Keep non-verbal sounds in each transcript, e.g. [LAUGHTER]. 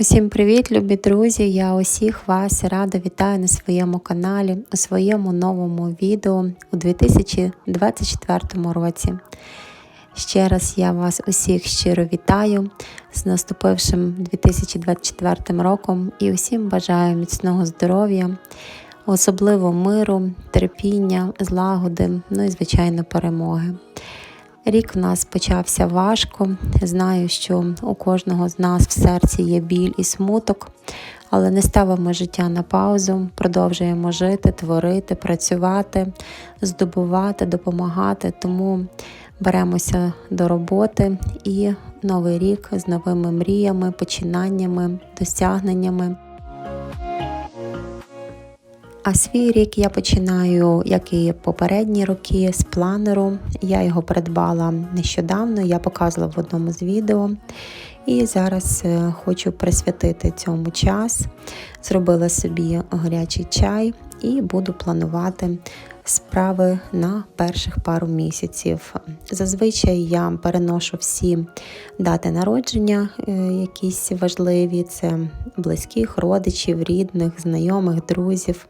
Усім привіт, любі друзі! Я усіх вас рада вітаю на своєму каналі у своєму новому відео у 2024 році. Ще раз я вас усіх щиро вітаю з наступившим 2024 роком і усім бажаю міцного здоров'я, особливо миру, терпіння, злагоди, ну і звичайно перемоги. Рік в нас почався важко. Знаю, що у кожного з нас в серці є біль і смуток, але не ставимо життя на паузу, продовжуємо жити, творити, працювати, здобувати, допомагати. Тому беремося до роботи і новий рік з новими мріями, починаннями, досягненнями. А свій рік я починаю, як і попередні роки, з планеру. Я його придбала нещодавно, я показувала в одному з відео. І зараз е, хочу присвятити цьому час. Зробила собі гарячий чай і буду планувати справи на перших пару місяців. Зазвичай я переношу всі дати народження, е, якісь важливі, це близьких, родичів, рідних, знайомих, друзів.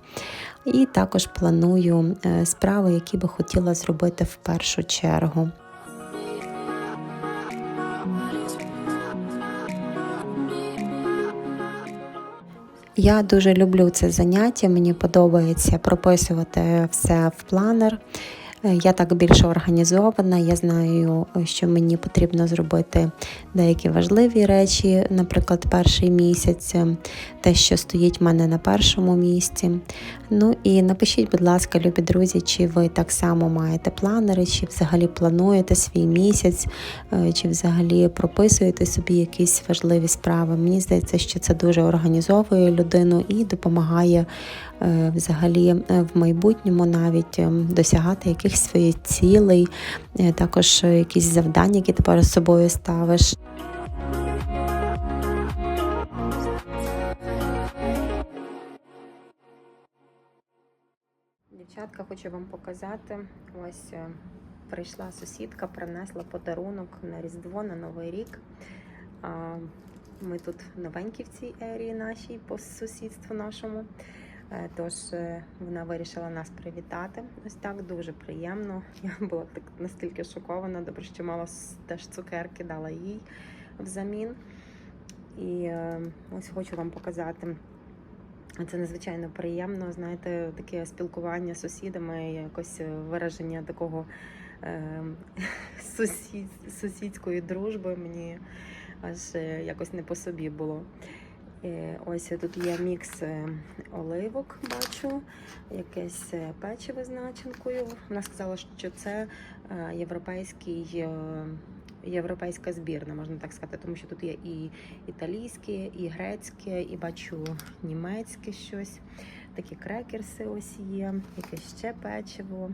І також планую е, справи, які би хотіла зробити в першу чергу. Я дуже люблю це заняття, мені подобається прописувати все в планер. Е, я так більше організована. Я знаю, що мені потрібно зробити деякі важливі речі, наприклад, перший місяць, е, те, що стоїть в мене на першому місці. Ну і напишіть, будь ласка, любі друзі, чи ви так само маєте планери, чи взагалі плануєте свій місяць, е, чи взагалі прописуєте собі якісь важливі справи. Мені здається, що це дуже організовує людину і допомагає взагалі в майбутньому навіть ем, досягати якихось якихось своїх цілей, е, також якісь завдання, які ти перед собою ставиш. Дівчатка, хочу вам показати. Ось е, прийшла сусідка, принесла подарунок на Різдво, на Новий рік. Ми тут новенькі в цій ерії нашій, по сусідству нашому. Е, тож е, вона вирішила нас привітати. Ось так дуже приємно. [LAUGHS] Я була так настільки шокована, добре, що мала теж цукерки, дала їй взамін. І е, ось хочу вам показати. Це надзвичайно приємно, знаєте, таке спілкування з сусідами, якось вираження такого е, [LAUGHS] сусід, сусідської дружби. Мені аж якось не по собі було. Е, ось тут є мікс е, оливок, бачу, якесь е, печиво з начинкою. Вона сказала, що це європейський. Європейська збірна, можна так сказати, тому що тут є і італійське, і грецьке, і бачу німецьке щось. Такі крекерси ось є, якесь ще печиво.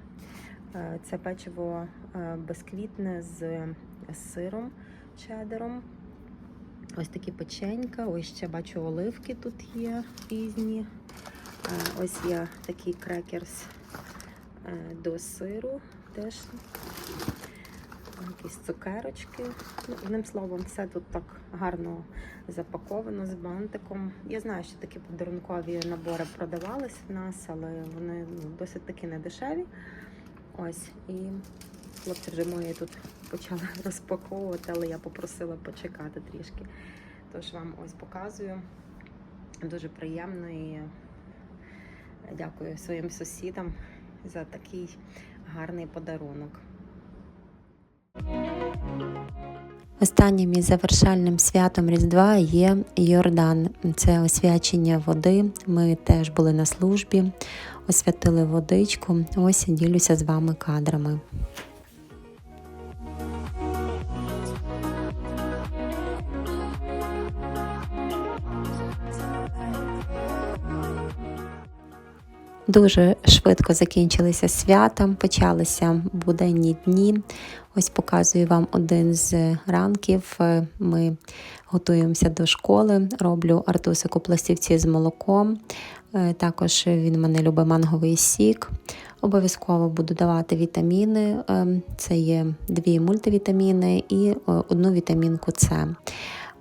Це печиво безквітне з сиром, чедером. Ось такі печенька, ось ще бачу оливки тут є різні. Ось є такий крекерс е, до сиру теж. Якісь цукерочки. Ну, Одним словом, все тут так гарно запаковано з бантиком. Я знаю, що такі подарункові набори продавались в нас, але вони ну, досить таки недешеві. Ось, і хлопці вже мої тут почали [LAUGHS] розпаковувати, але я попросила почекати трішки. Тож вам ось показую. Дуже приємно і дякую своїм сусідам за такий гарний подарунок. Останнім і завершальним святом Різдва є Йордан. Це освячення води. Ми теж були на службі, освятили водичку. Ось ділюся з вами кадрами. Дуже швидко закінчилися свята, почалися буденні дні. Ось показую вам один з ранків. Ми готуємося до школи, роблю артусику пластівці з молоком. Е, також він мене любить манговий сік. Обов'язково буду давати вітаміни. Е, це є дві мультивітаміни і е, одну вітамінку С.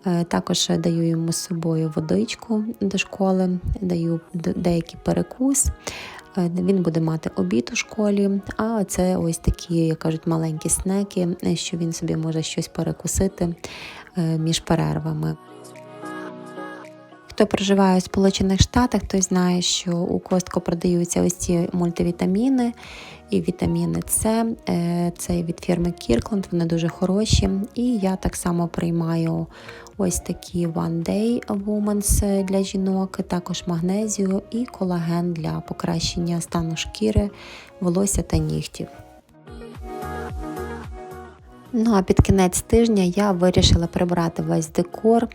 Е, Також даю йому з собою водичку до школи, даю деякий перекус. Е, Він буде мати обід у школі, а це ось такі, як кажуть, маленькі снеки, е, що він собі може щось перекусити між перервами. Хто проживає у Сполучених Штатах, той знає, що у Костко продаються ось ці мультивітаміни і вітаміни С. Е, Це від фірми Kirkland, вони дуже хороші. І я так само приймаю ось такі One Day Women's для жінок, також магнезію і колаген для покращення стану шкіри, волосся та нігтів. Ну а під кінець тижня я вирішила прибрати весь декор,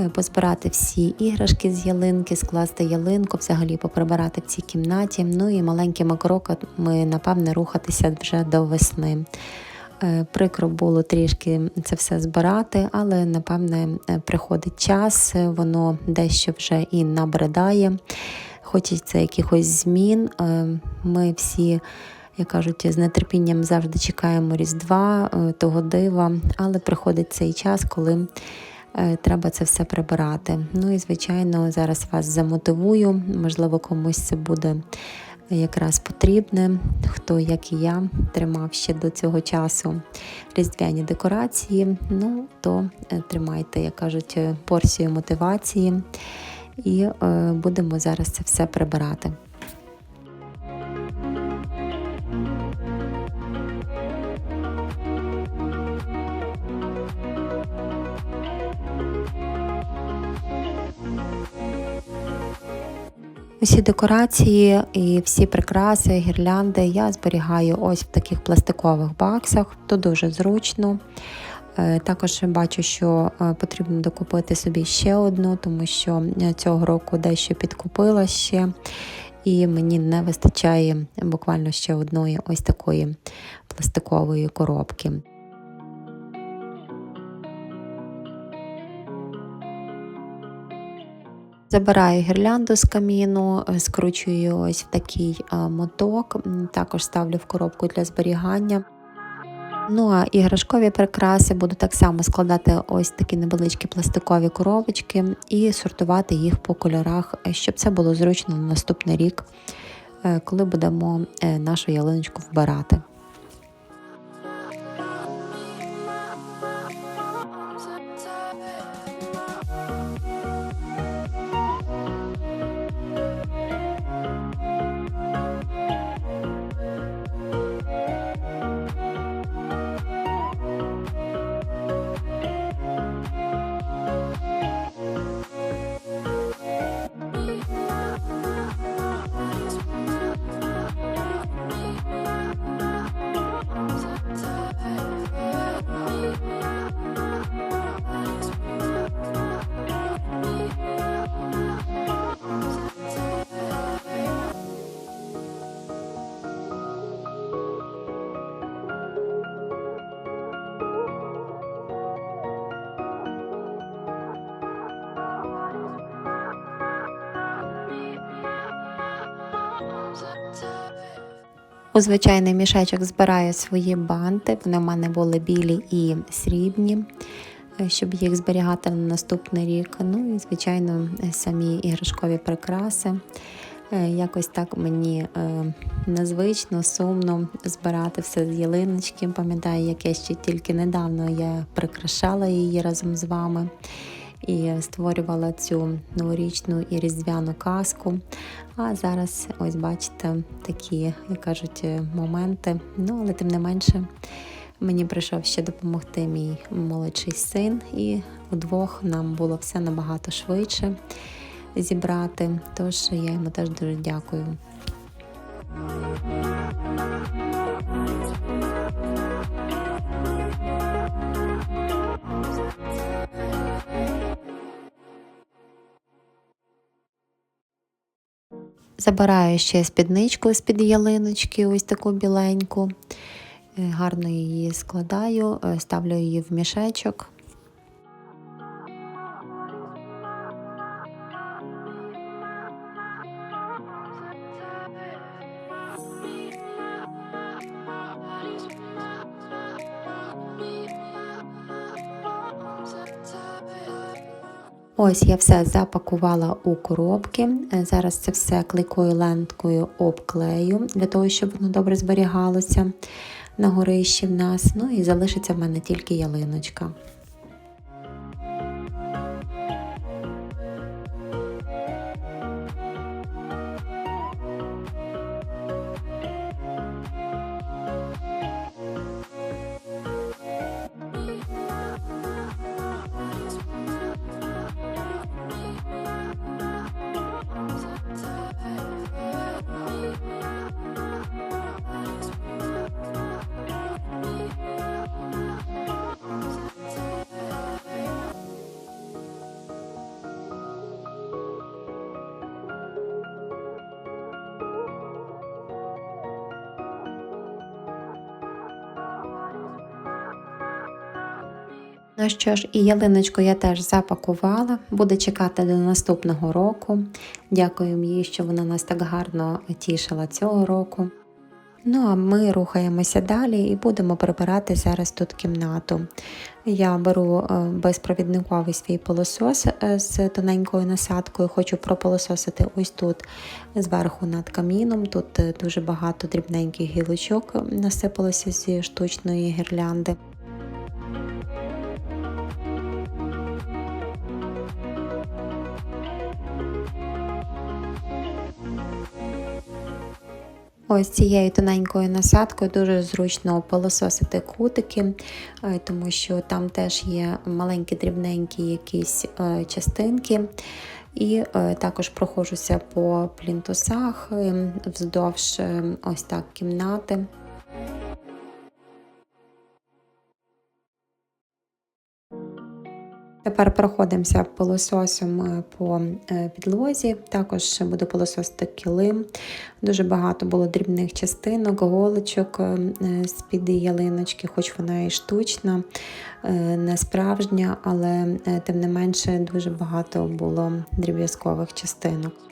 е, позбирати всі іграшки з ялинки, скласти ялинку, взагалі поприбирати в цій кімнаті. Ну і маленькими кроками, напевне, рухатися вже до весни. Е, Прикро було трішки це все збирати, але напевне е, приходить час, воно дещо вже і набридає. Хочеться якихось змін. Ми всі як кажуть, з нетерпінням завжди чекаємо Різдва, е, того дива, але приходить цей час, коли е, треба це все прибирати. Ну і, звичайно, зараз вас замотивую, можливо, комусь це буде якраз потрібне, хто, як і я, тримав ще до цього часу різдвяні декорації. Ну, то е, тримайте, як кажуть, порцію мотивації, і будемо зараз це все прибирати. Усі декорації і всі прикраси, гірлянди я зберігаю ось в таких пластикових баксах, то дуже зручно. Е, Також бачу, що е, потрібно докупити собі ще одну, тому що е, цього року дещо підкупила ще, і мені не вистачає буквально ще одної ось такої пластикової коробки. Забираю гірлянду з каміну, е, скручую ось в такий моток, також ставлю в коробку для зберігання. Ну а іграшкові прикраси буду так само складати ось такі невеличкі пластикові коробочки і сортувати їх по кольорах, е, щоб це було зручно на наступний рік, е, коли будемо нашу ялиночку вбирати. У звичайний мішечок збираю свої банти. Вони в мене були білі і срібні, е, щоб їх зберігати на наступний рік. Ну і, звичайно, самі іграшкові прикраси. Е, Якось так мені е, незвично, сумно збирати все з ялиночки. Пам'ятаю, як я ще тільки недавно я прикрашала її разом з вами і створювала цю новорічну і різдвяну казку. А зараз, ось бачите, такі, як кажуть, моменти. Ну, але тим не менше, мені прийшов ще допомогти мій молодший син, і удвох нам було все набагато швидше зібрати. Тож я йому теж дуже дякую. Забираю ще спідничку з-під ялиночки, ось таку біленьку. Е, Гарно її складаю, е, ставлю її в мішечок. Ось я все запакувала у коробки. Е, Зараз це все клейкою ленткою обклею, для того, щоб воно добре зберігалося на горищі в нас. Ну і залишиться в мене тільки ялиночка. Ну що ж, і ялиночку я теж запакувала, буде чекати до наступного року. Дякую їй, що вона нас так гарно тішила цього року. Ну а ми рухаємося далі і будемо прибирати зараз тут кімнату. Я беру е, безпровідниковий свій пилосос е, з тоненькою насадкою, хочу пропилососити ось тут зверху над каміном. Тут е, дуже багато дрібненьких гілочок насипалося зі штучної гірлянди. Ось цією тоненькою насадкою дуже зручно пилососити кутики, е, тому що там теж є маленькі дрібненькі якісь е, частинки. І е, також проходжуся по плінтусах ем, вздовж ем, ось так кімнати. Тепер проходимося пилососом е, по е, підлозі. Також буду пилососити килим. Дуже багато було дрібних частинок, голочок е, з-під ялиночки, хоч вона і штучна, не справжня, але тим не менше дуже багато було дріб'язкових частинок.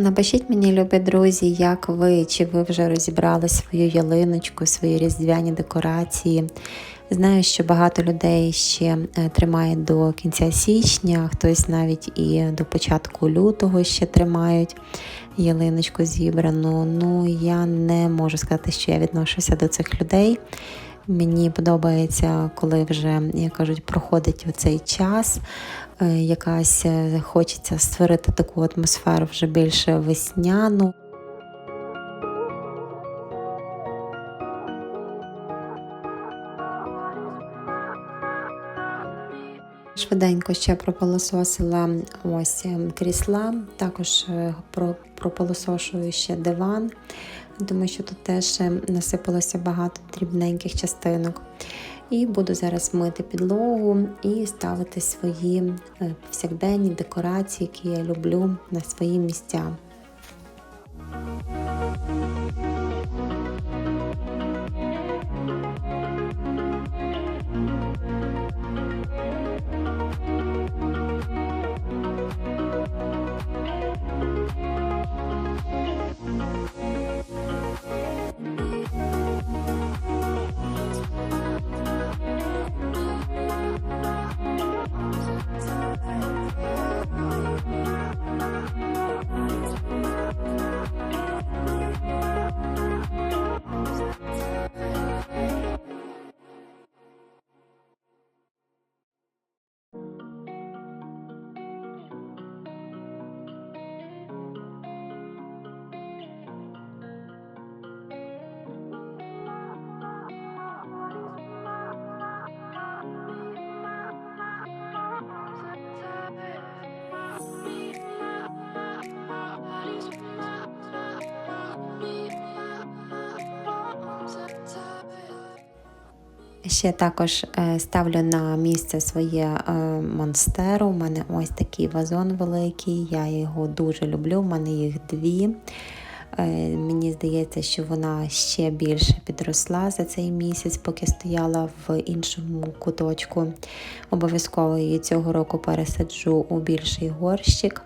Напишіть мені, любі друзі, як ви, чи ви вже розібрали свою ялиночку, свої різдвяні декорації. Знаю, що багато людей ще е, тримають до кінця січня, хтось навіть і до початку лютого ще тримають ялиночку зібрану. Ну, я не можу сказати, що я відношуся до цих людей. Мені подобається, коли вже, як кажуть, проходить оцей час, е, якась е, хочеться створити таку атмосферу вже більше весняну. Швиденько ще пропилососила ось ем, крісла, також е, пропилосошую ще диван тому що тут теж е, насипалося багато дрібненьких частинок. І буду зараз мити підлогу і ставити свої е, повсякденні декорації, які я люблю на свої місця. Ще також е, ставлю на місце своє е, монстеру. У мене ось такий вазон великий, я його дуже люблю. У мене їх дві. Е, Мені здається, що вона ще більше підросла за цей місяць, поки стояла в іншому куточку. Обов'язково її цього року пересаджу у більший горщик.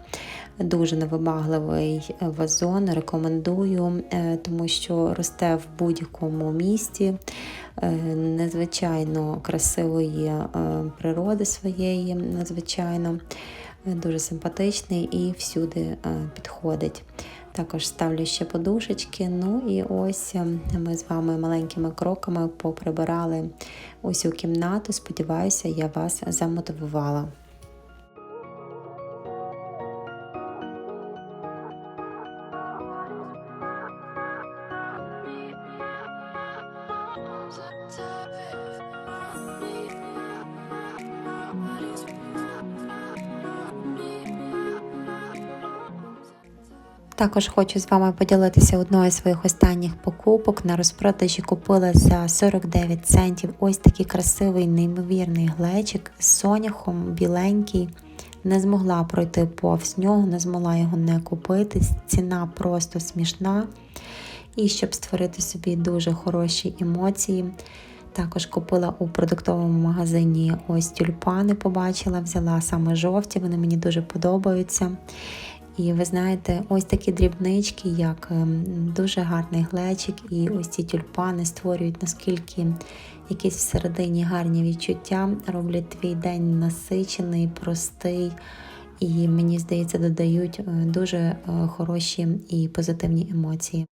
Дуже невибагливий вазон, рекомендую, е, тому що росте в будь-якому місті е, незвичайно красивої е, природи своєї, надзвичайно дуже симпатичний і всюди підходить. Також ставлю ще подушечки. Ну і ось ми з вами маленькими кроками поприбирали усю кімнату. Сподіваюся, я вас замотивувала. Також хочу з вами поділитися одною з своїх останніх покупок. На розпродажі купила за 49 центів ось такий красивий, неймовірний глечик з соняхом, біленький. Не змогла пройти повз нього, не змогла його не купити. Ціна просто смішна. І щоб створити собі дуже хороші емоції. Також купила у продуктовому магазині ось тюльпани, побачила, взяла саме жовті, вони мені дуже подобаються. І ви знаєте, ось такі дрібнички, як ем, дуже гарний глечик, і ось ці тюльпани створюють наскільки якісь всередині гарні відчуття, роблять твій день насичений, простий. І мені здається, додають е, дуже е, хороші і позитивні емоції.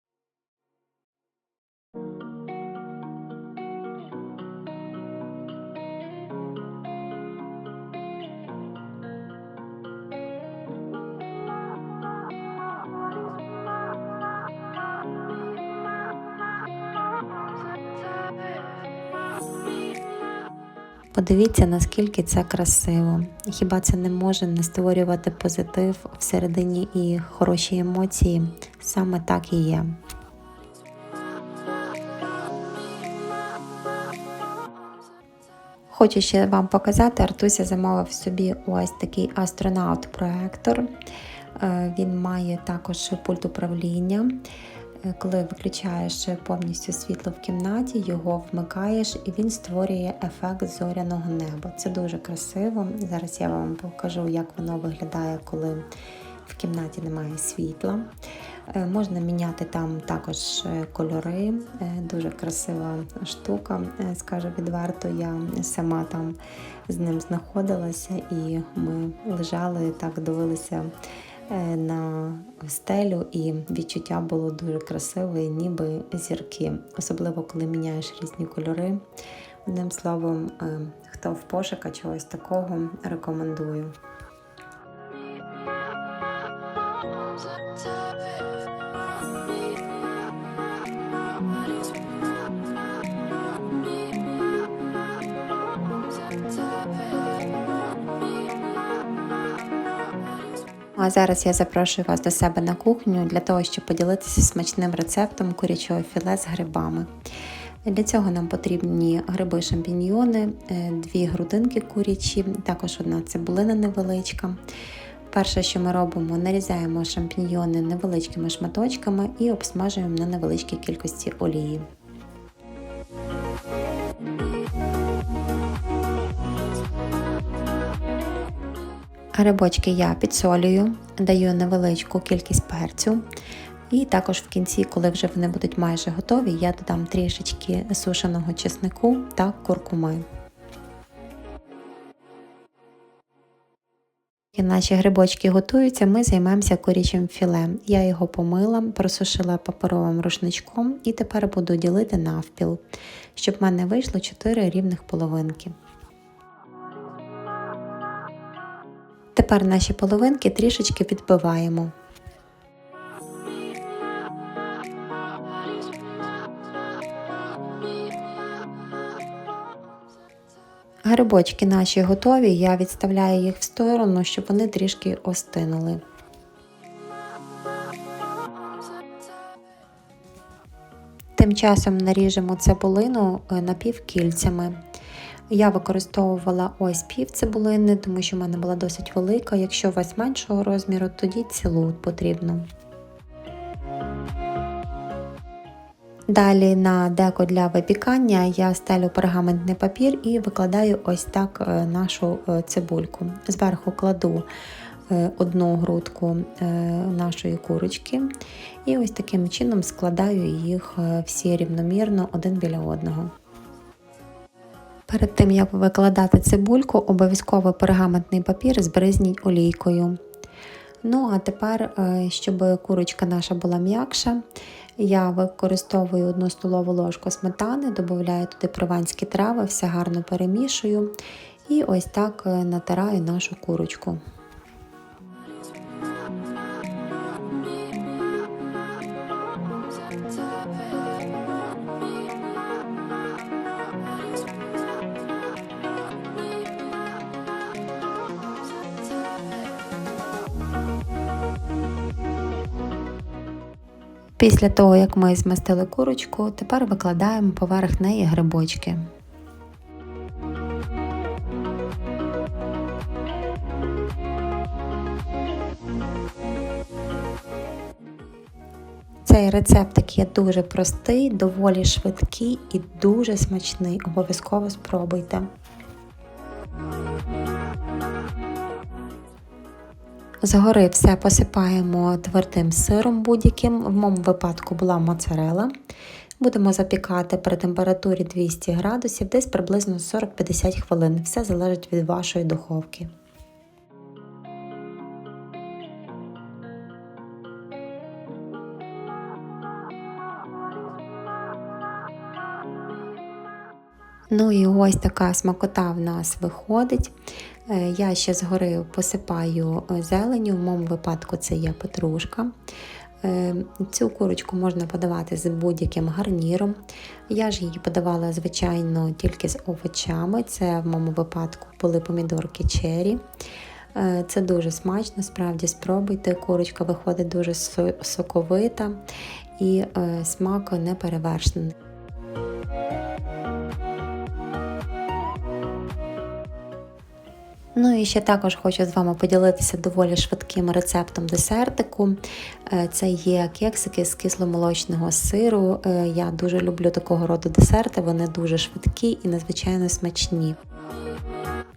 Подивіться, наскільки це красиво. Хіба це не може не створювати позитив всередині і хороші емоції? Саме так і є. Хочу ще вам показати, Артуся замовив собі ось такий астронавт-проектор. Е, він має також пульт управління. Е, коли виключаєш повністю світло в кімнаті, його вмикаєш і він створює ефект зоряного неба. Це дуже красиво. Зараз я вам покажу, як воно виглядає, коли в кімнаті немає світла. Е, можна міняти там також е, кольори, дуже красива штука, скажу відверто, я сама там з ним знаходилася і ми лежали так, дивилися на стелю, і відчуття було дуже красиве, ніби зірки, особливо коли міняєш різні кольори. Одним словом, е, хто в пошука чогось такого, рекомендую. А зараз я запрошую вас до себе на кухню для того, щоб поділитися смачним рецептом курячого філе з грибами. Для цього нам потрібні гриби шампіньйони, е, дві грудинки курячі, також одна цибулина невеличка. Перше, що ми робимо, нарізаємо шампіньйони невеличкими шматочками і обсмажуємо на невеличкій кількості олії. Грибочки я підсолюю, даю невеличку кількість перцю. І також в кінці, коли вже вони будуть майже готові, я додам трішечки сушеного чеснику та куркуми. І наші грибочки готуються, ми займемося курячим філе. Я його помила, просушила паперовим рушничком і тепер буду ділити навпіл, щоб в мене вийшло 4 рівних половинки. Тепер наші половинки трішечки відбиваємо. Грибочки наші готові, я відставляю їх в сторону, щоб вони трішки остинули. Тим часом наріжемо цибулину е, напівкільцями. Я використовувала ось пів цибулини, тому що в мене була досить велика. Якщо у вас меншого розміру, тоді цілу потрібно. Далі на деко для випікання я стелю пергаментний папір і викладаю ось так е, нашу е, цибульку. Зверху кладу е, одну грудку нашої курочки і ось таким чином складаю їх всі рівномірно один біля одного. Перед тим, як викладати цибульку, обов'язково пергаментний папір збризніть олійкою. Ну, а тепер, е, щоб курочка наша була м'якша, я використовую одну столову ложку сметани, додаю туди прованські трави, все гарно перемішую і ось так е, натираю нашу курочку. Після того, як ми змастили курочку, тепер викладаємо поверх неї грибочки. Цей рецептик є дуже простий, доволі швидкий і дуже смачний. Обов'язково спробуйте. Згори все посипаємо твердим сиром будь-яким. В моєму випадку була моцарела. Будемо запікати при температурі 200 градусів десь приблизно 40-50 хвилин. Все залежить від вашої духовки. Ну і ось така смакота в нас виходить. Е, Я ще згори посипаю е, зеленю, в моєму випадку це є петрушка. Е, Цю курочку можна подавати з будь-яким гарніром. Я ж її подавала, звичайно, тільки з овочами. Це в моєму випадку були помідорки чері. Це дуже смачно, справді спробуйте. Курочка виходить дуже соковита і смак неперевершений. Ну і ще також хочу з вами поділитися доволі швидким рецептом десертику. Е, це є кексики з кисломолочного сиру. Е, Я дуже люблю такого роду десерти, вони дуже швидкі і надзвичайно смачні.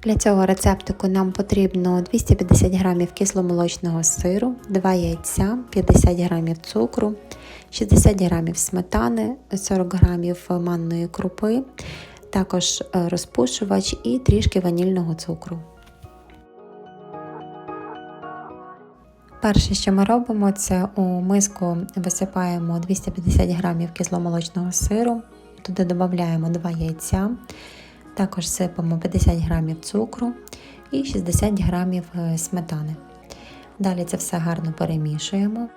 Для цього рецептику нам потрібно 250 г кисломолочного сиру, 2 яйця, 50 г цукру, 60 г сметани, 40 г манної крупи, також е, розпушувач і трішки ванільного цукру. Перше, що ми робимо, це у миску висипаємо 250 г кисломолочного сиру, туди додаємо 2 яйця, також сипемо 50 г цукру і 60 г сметани. Далі це все гарно перемішуємо.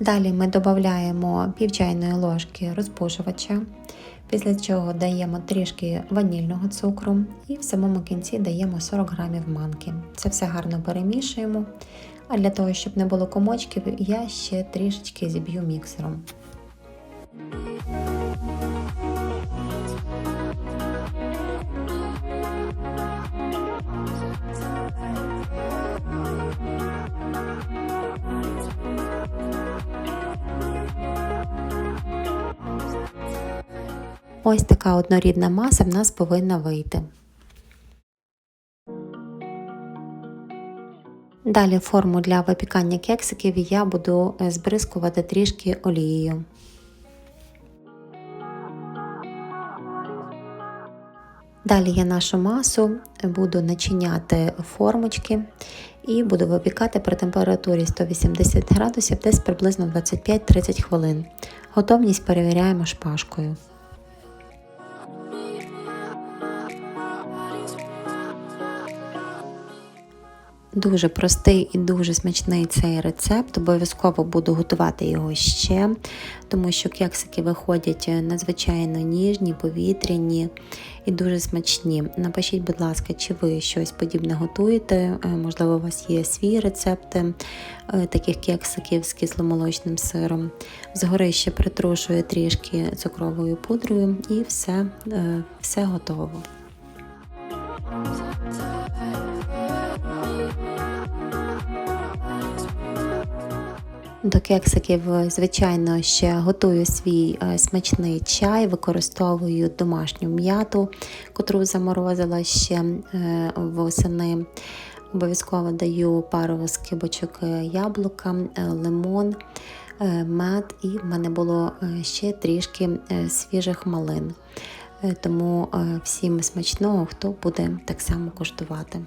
Далі ми додаємо пів чайної ложки розпушувача, після чого даємо трішки ванільного цукру і в самому кінці даємо 40 грамів манки. Це все гарно перемішуємо. А для того, щоб не було комочків, я ще трішечки зіб'ю міксером. Ось така однорідна маса в нас повинна вийти. Далі форму для випікання кексиків я буду збризкувати трішки олією. Далі я нашу масу буду начиняти формочки і буду випікати при температурі 180 градусів десь приблизно 25-30 хвилин. Готовність перевіряємо шпажкою. Дуже простий і дуже смачний цей рецепт. Обов'язково буду готувати його ще, тому що кексики виходять надзвичайно ніжні, повітряні і дуже смачні. Напишіть, будь ласка, чи ви щось подібне готуєте? Е, можливо, у вас є свій рецепт е, таких кексиків з кисломолочним сиром. Згори ще притрушую трішки цукровою пудрою і все, е, все готово. До кексиків, звичайно, ще готую свій е, смачний чай, використовую домашню м'яту, котру заморозила ще е, восени. Обов'язково даю пару скибочок е, яблука, лимон, мед, і в мене було ще трішки свіжих малин. Тому всім смачного, хто буде так само коштувати.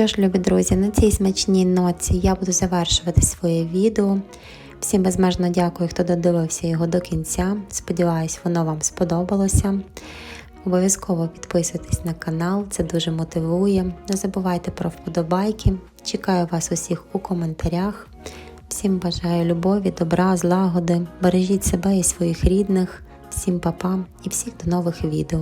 Що ж, любі друзі, на цій смачній ноці я буду завершувати своє відео. Всім безмежно дякую, хто додивився його до кінця. Сподіваюсь, воно вам сподобалося. Обов'язково підписуйтесь на канал, це дуже мотивує. Не забувайте про вподобайки. Чекаю вас усіх у коментарях. Всім бажаю любові, добра, злагоди. Бережіть себе і своїх рідних. Всім па-па і всіх до нових відео.